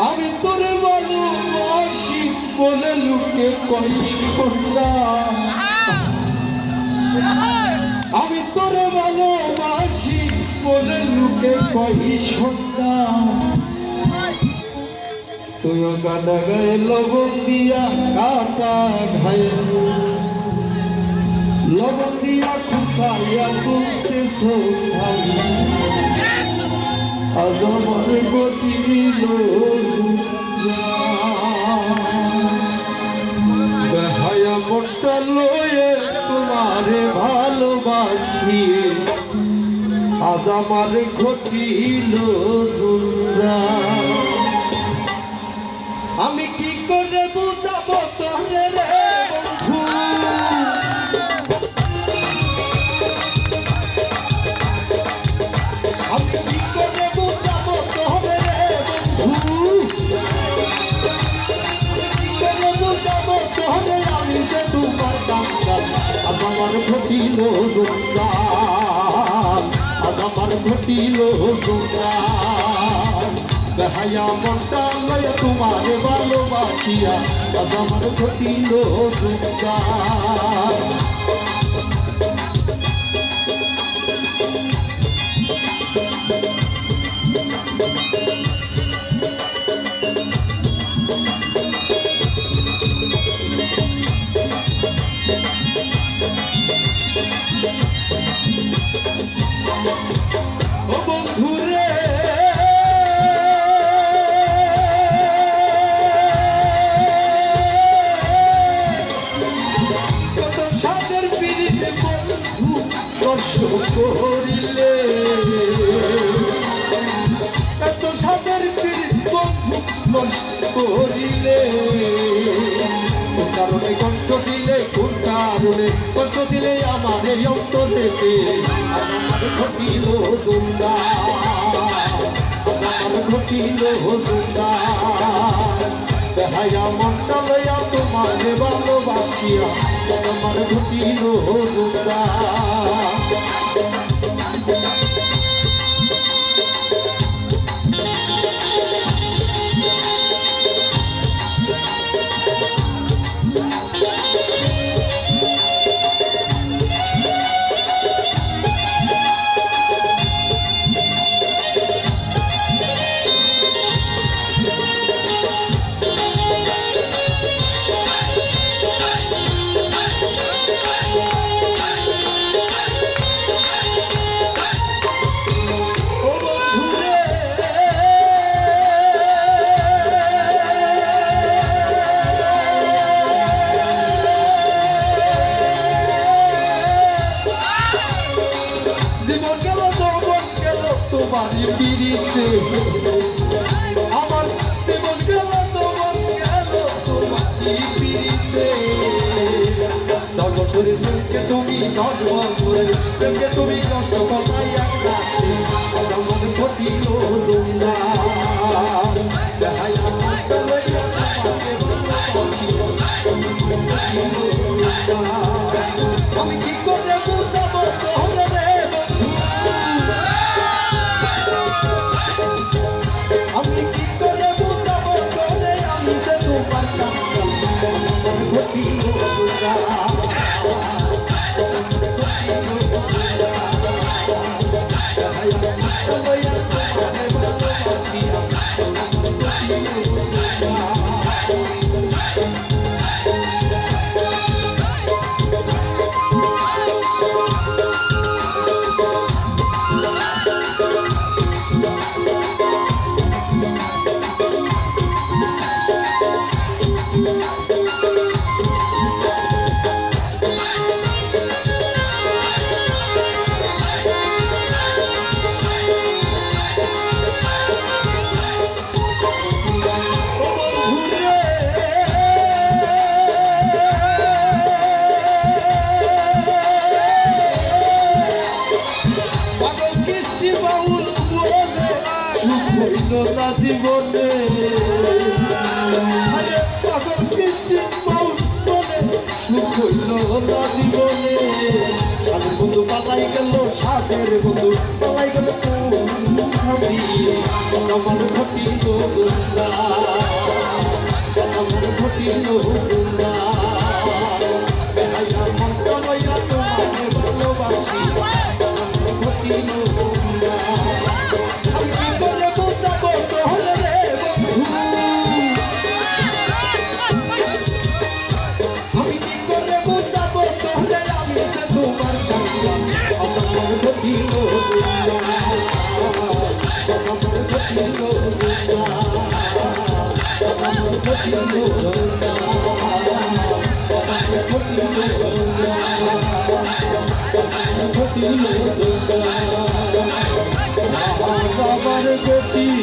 আমি তোরে বলো আসি বলে লুকে আমি তোরে বলো আসি বলে লুকে কই সন্ধ্যা তুই কাটা গায়ে লবণ দিয়া কাটা ঘায়ে। লবণ দিয়া খুঁচাইয়া তুলতে সোখাই আমার গতি দেখায়া মনটা লয়ে তোমারে ভালোবাসিয়ে আজ আমার ঘটিল দুর্গা। আমার ঘটিল দুর্গা আজ আমার ঘটিল দুর্গা দেখাইয়া মনটা লয় তোমার ভালোবাসিয়া, আজ আমার ঘটিল দুর্গা করিলে। কত সাদের পিড়িত বন্ধু করিলে। কোন কারণে কষ্ট দিলে, কোন কারণে কষ্ট দিলে আমার এই অন্তরেতে? ঘটিল দুন্দা আমার ঘটিল দুন্দা দেখাইয়া মনটা লইয়া তোমারে ভালোবাসিয়া, আমার ঘটিল দুন্দা গেল তোমারই পিড়িতে। আমার জীবন গেল যৌবন গেল তোমারই পিড়িতে। দশ বছরের মুখে তুমি দশ বছরের তুমি কষ্ট কথাই একটা আমি কি করে বুঝাবো Yeah. জীবনে পাগল কৃষ্টি মাউল বলে সুখ হইল না জীবনে সাদের বন্ধু পালাই গেল সাদের বন্ধু পালাই গেল আমার ঘটিল আমার ঘটিল গতি